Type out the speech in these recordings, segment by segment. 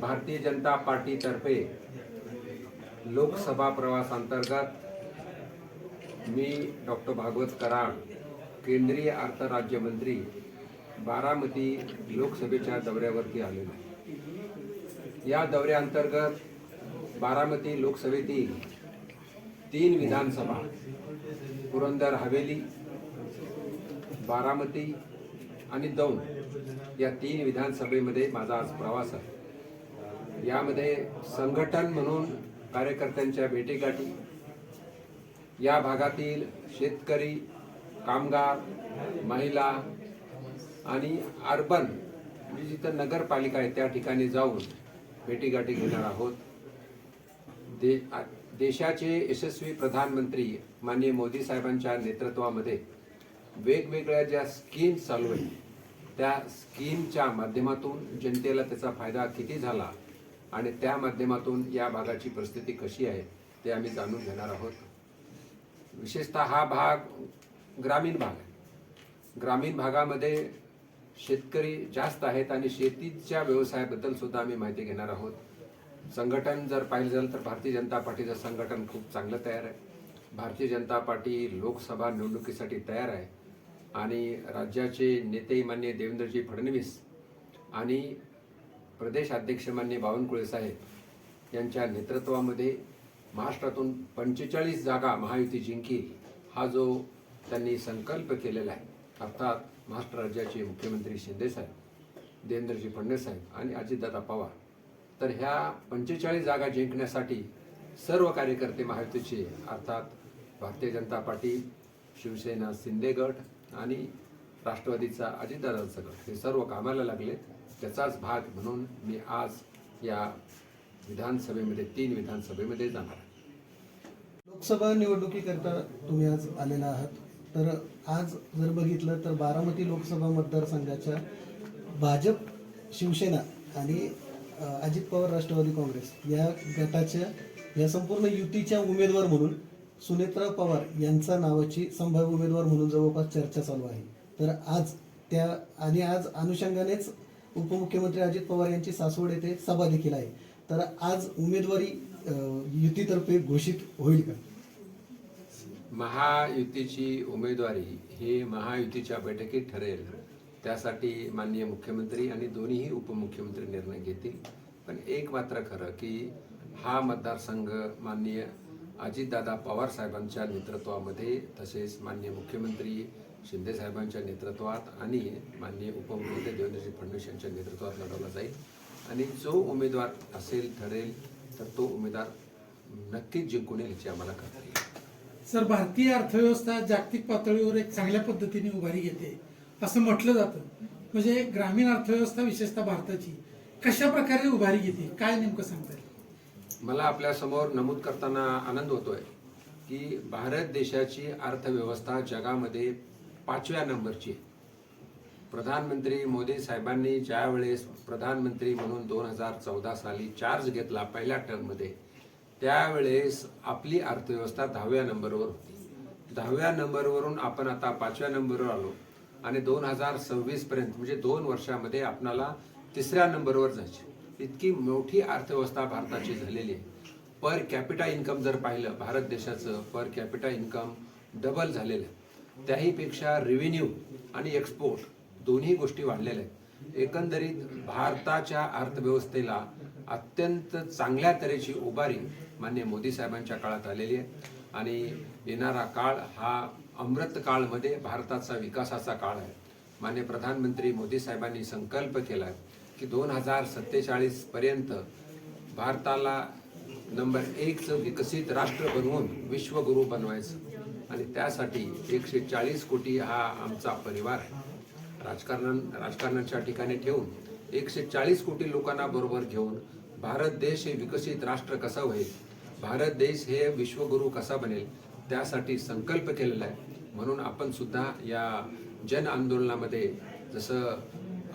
भारतीय जनता पार्टीतर्फे लोकसभा प्रवासांतर्गत मी डॉक्टर भागवत कराड केंद्रीय अर्थ राज्यमंत्री बारामती लोकसभेच्या दौऱ्यावरती आलेलो आहे. या दौऱ्याअंतर्गत बारामती लोकसभेतील तीन विधानसभा पुरंदर हवेली बारामती आणि दौंड या तीन विधानसभेमध्ये माझा आज प्रवास आहे. यामध्ये संघटन म्हणून कार्यकर्त्यांच्या भेटीगाठी या भागातील शेतकरी कामगार महिला आणि अर्बन म्हणजे जिथं नगरपालिका आहे त्या ठिकाणी जाऊन भेटीगाठी घेणार आहोत. दे देशाचे यशस्वी प्रधानमंत्री माननीय मोदी साहेबांच्या नेतृत्वामध्ये वेगवेगळ्या ज्या स्कीम चालू आहेत त्या स्कीमच्या माध्यमातून जनतेला त्याचा फायदा किती झाला आणि त्या माध्यमातून या भागाची परिस्थिती कशी आहे ते आम्ही जाणून घेणार आहोत. विशेषतः हा भाग ग्रामीण भाग आहे. ग्रामीण भागामध्ये शेतकरी जास्त आहेत आणि शेतीच्या व्यवसायाबद्दल सुद्धा आम्ही माहिती घेणार आहोत. संघटन जर पाहिलं झालं तर भारतीय जनता पार्टीचं संघटन खूप चांगलं तयार आहे. भारतीय जनता पार्टी लोकसभा निवडणुकीसाठी तयार आहे. आणि राज्याचे नेते मान्य देवेंद्रजी फडणवीस आणि प्रदेश अध्यक्ष मान्य बावनकुळे साहेब यांच्या नेतृत्वामध्ये महाराष्ट्रातून पंचेचाळीस जागा महायुती जिंकील हा जो त्यांनी संकल्प केलेला आहे अर्थात महाराष्ट्र राज्याचे मुख्यमंत्री शिंदेसाहेब देवेंद्रजी फडणवीस साहेब आणि अजितदादा पवार. तर ह्या पंचेचाळीस जागा जिंकण्यासाठी सर्व कार्यकर्ते महायुतीचे अर्थात भारतीय जनता पार्टी शिवसेना शिंदे गट आणि राष्ट्रवादीचा अजितदादांचा गट. हे सर्व कामाला लागलेत. त्याचाच भाग म्हणून मी आज या विधानसभेमध्ये तीन विधानसभेमध्ये जाणार आहे. लोकसभा निवडणुकीकरता तुम्ही आज आलेला आहात. तर आज जर बघितलं तर बारामती लोकसभा मतदारसंघाच्या भाजप शिवसेना आणि अजित पवार राष्ट्रवादी काँग्रेस या गटाच्या या संपूर्ण युतीच्या उमेदवार म्हणून सुनेत्रा पवार यांचा नावाची संभाव्य उमेदवार म्हणून जवळपास चर्चा चालू आहे. तर आज त्या आणि आज अनुषंगानेच उपमुख्यमंत्री अजित पवार यांची सासवड येथे सभा देखील आहे. तर आज उमेदवारी युतीतर्फे घोषित होईल का? महायुतीची उमेदवारी ही महायुतीच्या बैठकीत ठरेल. त्यासाठी माननीय मुख्यमंत्री आणि दोन्हीही उपमुख्यमंत्री निर्णय घेतील. पण एक मात्र खरं की हा मतदारसंघ माननीय अजितदादा पवार साहेबांच्या नेतृत्वामध्ये तसेच माननीय मुख्यमंत्री शिंदे साहेबांच्या नेतृत्वात आणि माननीय उपमुख्यमंत्री देवेंद्रजी फडणवीस यांच्या नेतृत्वात लढवला जाईल. आणि जो उमेदवार असेल ठरेल तर तो उमेदवार नक्कीच जिंकून येईल याची आम्हाला खात्री आहे. सर भारतीय अर्थव्यवस्था जागतिक पातळीवर एक चांगल्या पद्धतीने उभारी घेते असं म्हटलं जातं. म्हणजे ग्रामीण अर्थव्यवस्था विशेषतः भारताची कशा प्रकारे उभारी घेते? काय नेमकं सांगता येईल? मला आपल्यासमोर नमूद करताना आनंद होतोय की भारत देशाची अर्थव्यवस्था जगामध्ये पाचव्या नंबरची आहे. प्रधानमंत्री मोदी साहेबांनी ज्यावेळेस प्रधानमंत्री म्हणून दोन हजार चौदा साली चार्ज घेतला पहिल्या टर्ममध्ये त्यावेळेस आपली अर्थव्यवस्था दहाव्या नंबरवर होती. दहाव्या नंबरवरून आपण आता पाचव्या नंबरवर आलो आणि दोन हजार सव्वीसपर्यंत म्हणजे दोन वर्षामध्ये आपणाला तिसऱ्या नंबरवर जायची इतकी मोठी अर्थव्यवस्था भारताची झालेली आहे. पर कॅपिटा इन्कम जर पाहिलं भारत देशाचं पर कॅपिटा इन्कम डबल झालेलं आहे. त्याहीपेक्षा रेव्हेन्यू आणि एक्सपोर्ट दोन्ही गोष्टी वाढलेल्या आहेत. एकंदरीत भारताच्या अर्थव्यवस्थेला अत्यंत चांगल्या तऱ्हेची उभारी मान्य मोदी साहेबांच्या काळात आलेली आहे. आणि येणारा काळ हा अमृत काळमध्ये भारताचा विकासाचा काळ आहे. मान्य प्रधानमंत्री मोदी साहेबांनी संकल्प केला आहे. की दोन हजार सत्तेचाळीस पर्यंत भारताला नंबर एकचं विकसित राष्ट्र बनवून विश्वगुरू बनवायचं. आणि त्यासाठी एकशे चाळीस कोटी हा आमचा परिवार आहे. राजकारण राजकारणाच्या ठिकाणी ठेवून एकशे चाळीस कोटी लोकांना बरोबर घेऊन भारत देश हे विकसित राष्ट्र कसा होईल? भारत देश हे विश्वगुरू कसा बनेल? त्यासाठी संकल्प केलेला आहे. म्हणून आपण सुद्धा या जन आंदोलनामध्ये जसं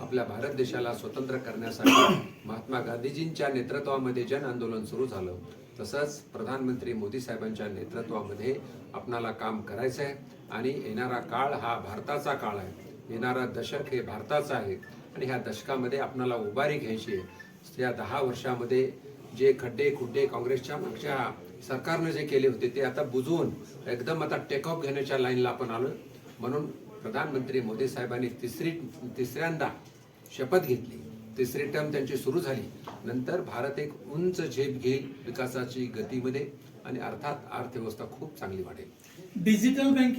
आपल्या भारत देशाला स्वतंत्र करण्यासाठी महात्मा गांधीजींच्या नेतृत्वामध्ये जन आंदोलन सुरू झालं. तसंच प्रधानमंत्री मोदी साहेबांच्या नेतृत्वामध्ये आपणाला काम करायचं आहे आणि येणारा काळ हा भारताचा काळ आहे. येणारा दशक हे भारताचं आहे आणि ह्या दशकामध्ये आपणाला उभारी घ्यायची आहे. या दहा वर्षामध्ये जे खड्डे खुड्डे काँग्रेसच्या मागच्या सरकारनं जे केले होते ते आता बुजवून एकदम आता टेक ऑफ घेण्याच्या लाईनला आपण आलो म्हणून प्रधानमंत्री मोदी साहेबांनी तिसरी तिसऱ्यांदा शपथ घेतली. तिसरी टर्म त्यांची सुरू झाली. नंतर भारत एक उंच झेप घेईल विकासाची गतीमध्ये आणि अर्थात अर्थव्यवस्था खूप चांगली वाढेल. Digital banking